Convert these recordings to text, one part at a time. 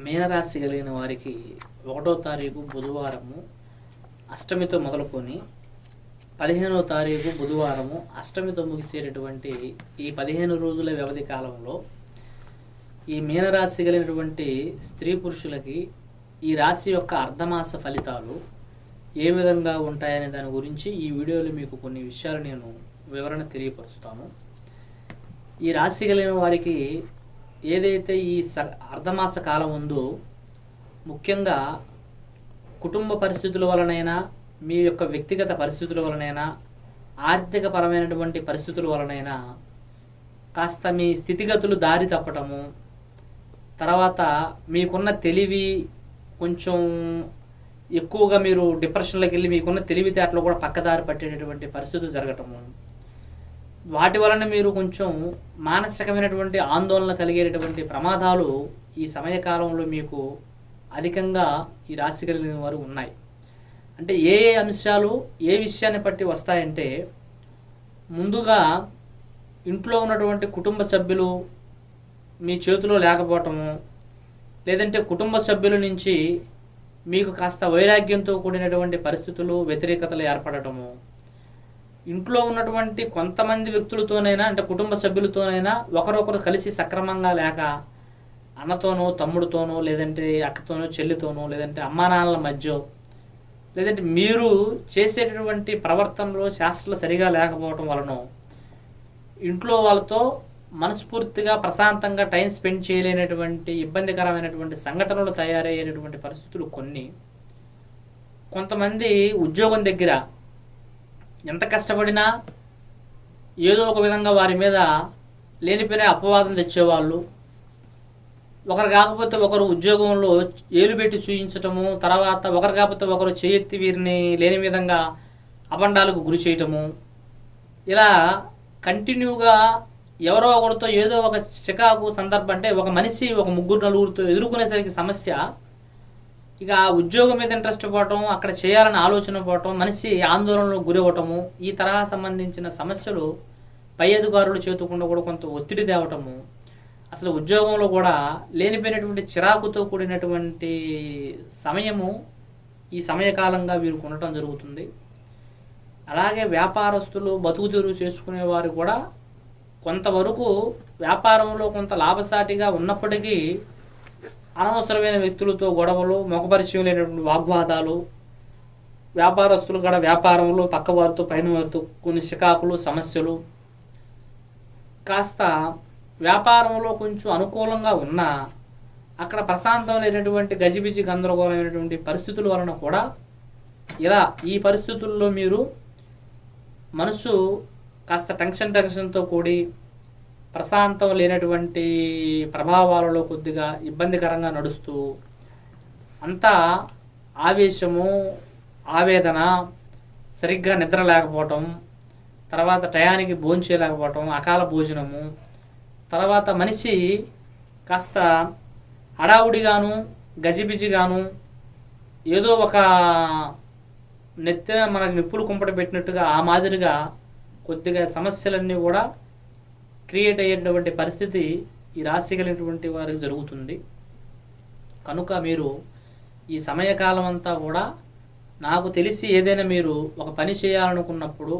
మీనరాశి కలిగిన వారికి ఒకటో తారీఖు బుధవారము అష్టమితో మొదలుకొని పదిహేనవ తారీఖు బుధవారము అష్టమితో ముగిసేటటువంటి ఈ పదిహేను రోజుల వ్యవధి కాలంలో ఈ మీనరాశి కలిగినటువంటి స్త్రీ పురుషులకి ఈ రాశి యొక్క అర్ధమాస ఫలితాలు ఏ విధంగా ఉంటాయనే దాని గురించి ఈ వీడియోలో మీకు కొన్ని విషయాలు నేను వివరణ తెలియపరుస్తాను. ఈ రాశి కలిగిన వారికి ఏదైతే ఈ స అర్ధమాస కాలం ఉందో ముఖ్యంగా కుటుంబ పరిస్థితుల వలనైనా మీ యొక్క వ్యక్తిగత పరిస్థితుల వలనైనా ఆర్థిక పరమైనటువంటి పరిస్థితుల వలనైనా కాస్త మీ స్థితిగతులు దారి తప్పటము తర్వాత మీకున్న తెలివి కొంచెం ఎక్కువగా మీరు డిప్రెషన్లోకి వెళ్ళి మీకున్న తెలివితేటలు కూడా పక్కదారి పట్టేటటువంటి పరిస్థితులు జరగటము వాటి వలన మీరు కొంచెం మానసికమైనటువంటి ఆందోళన కలిగేటటువంటి ప్రమాదాలు ఈ సమయకాలంలో మీకు అధికంగా ఈ రాశి కలిగిన వారు ఉన్నాయి. అంటే ఏ ఏ అంశాలు ఏ విషయాన్ని బట్టి వస్తాయంటే ముందుగా ఇంట్లో ఉన్నటువంటి కుటుంబ సభ్యులు మీ చేతిలో లేకపోవటము లేదంటే కుటుంబ సభ్యుల నుంచి మీకు కాస్త వైరాగ్యంతో కూడినటువంటి పరిస్థితులు వ్యతిరేకతలు ఏర్పడటము ఇంట్లో ఉన్నటువంటి కొంతమంది వ్యక్తులతోనైనా అంటే కుటుంబ సభ్యులతోనైనా ఒకరొకరు కలిసి సక్రమంగా లేక అన్నతోనో తమ్ముడితోనో లేదంటే అక్కతోనో చెల్లితోనో లేదంటే అమ్మా నాన్నల మధ్య లేదంటే మీరు చేసేటటువంటి ప్రవర్తనలో శాస్త్రాలు సరిగా లేకపోవటం వలన ఇంట్లో వాళ్ళతో మనస్ఫూర్తిగా ప్రశాంతంగా టైం స్పెండ్ చేయలేనటువంటి ఇబ్బందికరమైనటువంటి సంఘటనలు తయారయ్యేటటువంటి పరిస్థితులు కొన్ని. కొంతమంది ఉద్యోగం దగ్గర ఎంత కష్టపడినా ఏదో ఒక విధంగా వారి మీద లేనిపోయిన అపవాదం తెచ్చేవాళ్ళు. ఒకరు కాకపోతే ఒకరు ఉద్యోగంలో ఏలు పెట్టి చూయించటము తర్వాత ఒకరు కాకపోతే ఒకరు చేయెత్తి వీరిని లేని విధంగా అబండాలకు గురి చేయటము. ఇలా కంటిన్యూగా ఎవరో ఒకరితో ఏదో ఒక చికాకు సందర్భం అంటే ఒక మనిషి ఒక ముగ్గురు నలుగురితో ఎదుర్కొనేసరికి సమస్య ఇక ఆ ఉద్యోగం మీద ఇంట్రెస్ట్ పోవటం అక్కడ చేయాలని ఆలోచన పోవటం మనిషి ఆందోళనకు గురవటము ఈ తరహా సంబంధించిన సమస్యలు పై అధికారులు చేతుకుండా కూడా కొంత ఒత్తిడి తేవటము అసలు ఉద్యోగంలో కూడా లేనిపోయినటువంటి చిరాకుతో కూడినటువంటి సమయము ఈ సమయకాలంగా వీరు ఉండటం జరుగుతుంది. అలాగే వ్యాపారస్తులు బతుకు తెరువు కూడా కొంతవరకు వ్యాపారంలో కొంత లాభసాటిగా ఉన్నప్పటికీ అనవసరమైన వ్యక్తులతో గొడవలు ముఖపరిచయం లేనటువంటి వాగ్వాదాలు వ్యాపారస్తులు కూడా వ్యాపారంలో పక్కవారితో పైన వారితో కొన్ని చికాకులు సమస్యలు. కాస్త వ్యాపారంలో కొంచెం అనుకూలంగా ఉన్నా అక్కడ ప్రశాంతం లేనటువంటి గజిబిజి గందరగోళమైనటువంటి పరిస్థితుల వలన కూడా ఇలా ఈ పరిస్థితుల్లో మీరు మనసు కాస్త టెన్షన్ టెన్షన్తో కూడి ప్రశాంతం లేనటువంటి ప్రభావాలలో కొద్దిగా ఇబ్బందికరంగా నడుస్తూ అంతా ఆవేశము ఆవేదన సరిగ్గా నిద్ర లేకపోవటం తర్వాత టయానికి భోంచేయలేకపోవటం అకాల భోజనము తర్వాత మనిషి కాస్త హడావుడిగాను గజిబిజిగాను ఏదో ఒక నెత్తిన మనకు నిప్పులు కుంపట పెట్టినట్టుగా ఆ మాదిరిగా కొద్దిగా సమస్యలన్నీ కూడా క్రియేట్ అయ్యేటువంటి పరిస్థితి ఈ రాశి కలిగినటువంటి వారికి జరుగుతుంది. కనుక మీరు ఈ సమయకాలం అంతా కూడా నాకు తెలిసి ఏదైనా మీరు ఒక పని చేయాలనుకున్నప్పుడు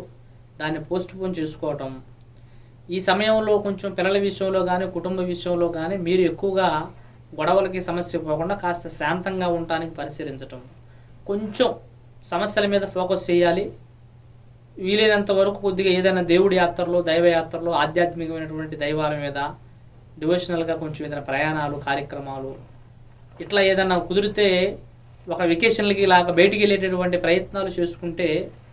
దాన్ని పోస్ట్ పోన్ చేసుకోవటం ఈ సమయంలో కొంచెం పిల్లల విషయంలో కానీ కుటుంబ విషయంలో కానీ మీరు ఎక్కువగా గొడవలకి సమస్య పోకుండా కాస్త శాంతంగా ఉండటానికి పరిశీలించటం. కొంచెం సమస్యల మీద ఫోకస్ చేయాలి. వీలైనంత వరకు కొద్దిగా ఏదైనా దేవుడి యాత్రలో దైవ యాత్రలో ఆధ్యాత్మికమైనటువంటి దైవాల మీద డివోషనల్గా కొంచెం ఏదైనా ప్రయాణాలు కార్యక్రమాలు ఇట్లా ఏదైనా కుదిరితే ఒక వెకేషన్లకి ఇలాగ బయటికి వెళ్ళేటటువంటి ప్రయత్నాలు చేసుకుంటే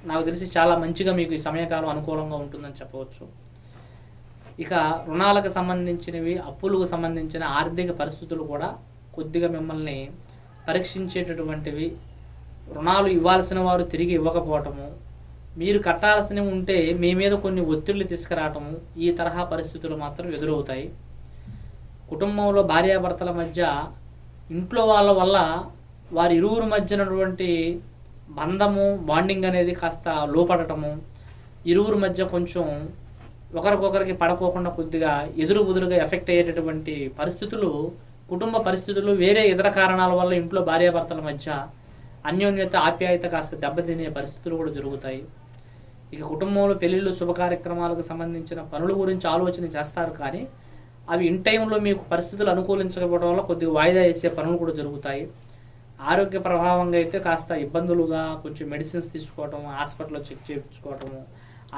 నాకు తెలిసి చాలా మంచిగా మీకు ఈ సమయకాలం అనుకూలంగా ఉంటుందని చెప్పవచ్చు. ఇక రుణాలకు సంబంధించినవి అప్పులకు సంబంధించిన ఆర్థిక పరిస్థితులు కూడా కొద్దిగా మిమ్మల్ని పరీక్షించేటటువంటివి. రుణాలు ఇవ్వాల్సిన వారు తిరిగి ఇవ్వకపోవటము మీరు కట్టాల్సిన ఉంటే మీ మీద కొన్ని ఒత్తిళ్ళు తీసుకురావటము ఈ తరహా పరిస్థితులు మాత్రం ఎదురవుతాయి. కుటుంబంలో భార్యాభర్తల మధ్య ఇంట్లో వాళ్ళ వల్ల వారి ఇరువురు మధ్యనటువంటి బంధము బాండింగ్ అనేది కాస్త లోపడటము ఇరువురు మధ్య కొంచెం ఒకరికొకరికి పడకోకుండా కొద్దిగా ఎదురు బుదురుగా ఎఫెక్ట్ అయ్యేటటువంటి పరిస్థితులు కుటుంబ పరిస్థితులు వేరే ఇతర కారణాల వల్ల ఇంట్లో భార్యాభర్తల మధ్య అన్యోన్యత ఆప్యాయత కాస్త దెబ్బతినే పరిస్థితులు కూడా జరుగుతాయి. ఇక కుటుంబంలో పెళ్ళిళ్ళు శుభ కార్యక్రమాలకు సంబంధించిన పనుల గురించి ఆలోచన చేస్తారు కానీ అవి ఇన్ టైంలో మీకు పరిస్థితులు అనుకూలించకపోవడం వల్ల కొద్దిగా వాయిదా వేసే పనులు కూడా జరుగుతాయి. ఆరోగ్య ప్రభావంగా అయితే కాస్త ఇబ్బందులుగా కొంచెం మెడిసిన్స్ తీసుకోవటం హాస్పిటల్లో చెక్ చేయించుకోవటము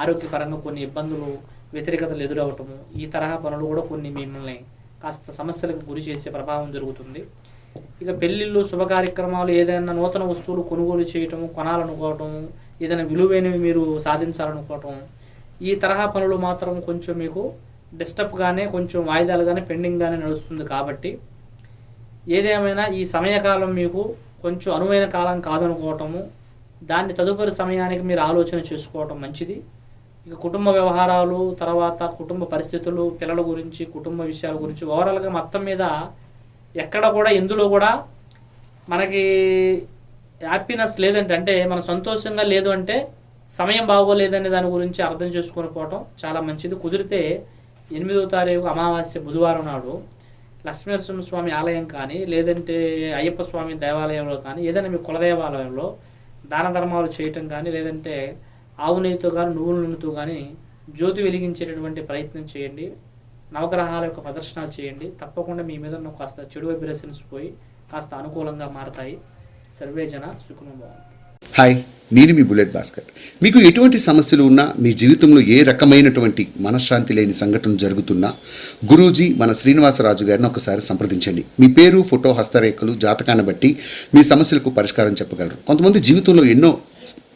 ఆరోగ్యపరంగా కొన్ని ఇబ్బందులు వ్యతిరేకతలు ఎదురవటము ఈ తరహా పనులు కూడా కొన్ని మిమ్మల్ని కాస్త సమస్యలకు గురి చేసే ప్రభావం జరుగుతుంది. ఇక పెళ్ళిళ్ళు శుభ కార్యక్రమాలు ఏదైనా నూతన వస్తువులు కొనుగోలు చేయటము కొనాలనుకోవటం ఏదైనా విలువైనవి మీరు సాధించాలనుకోవటం ఈ తరహా పనులు మాత్రం కొంచెం మీకు డిస్టర్బ్గానే కొంచెం వాయిదాలుగానే పెండింగ్గానే నడుస్తుంది కాబట్టి ఏదేమైనా ఈ సమయకాలం మీకు కొంచెం అనువైన కాలం కాదనుకోవటము దాన్ని తదుపరి సమయానికి మీరు ఆలోచన చేసుకోవటం మంచిది. ఇక కుటుంబ వ్యవహారాలు తర్వాత కుటుంబ పరిస్థితులు పిల్లల గురించి కుటుంబ విషయాల గురించి ఓవరాల్గా మొత్తం మీద ఎక్కడ కూడా ఎందులో కూడా మనకి హ్యాపీనెస్ లేదంటే అంటే మనం సంతోషంగా లేదు అంటే సమయం బాగోలేదనే దాని గురించి అర్థం చేసుకొని పోవటం చాలా మంచిది. కుదిరితే ఎనిమిదో తారీఖు అమావాస్య బుధవారం నాడు లక్ష్మీనరసింహ స్వామి ఆలయం కానీ లేదంటే అయ్యప్ప స్వామి దేవాలయంలో కానీ ఏదైనా మీ కులదేవాలయంలో దాన ధర్మాలు చేయటం కానీ లేదంటే ఆవు నెయ్యితో కానీ నువ్వుల నూనెతో కానీ జ్యోతి వెలిగించేటటువంటి ప్రయత్నం చేయండి. నవగ్రహాల యొక్క ప్రదర్శనలు చేయండి. తప్పకుండా మీ మీద ఉన్న కాస్త చెడు వైబ్రేషన్స్ పోయి కాస్త అనుకూలంగా మారతాయి. సర్వేజన జన హాయ్ నేను మీ బుల్లెట్ భాస్కర్. మీకు ఎటువంటి సమస్యలు ఉన్నా మీ జీవితంలో ఏ రకమైనటువంటి మనశ్శాంతి లేని సంఘటన జరుగుతున్నా గురూజీ మన శ్రీనివాసరాజు గారిని ఒకసారి సంప్రదించండి. మీ పేరు ఫోటో హస్తరేఖలు జాతకాన్ని బట్టి మీ సమస్యలకు పరిష్కారం చెప్పగలరు. కొంతమంది జీవితంలో ఎన్నో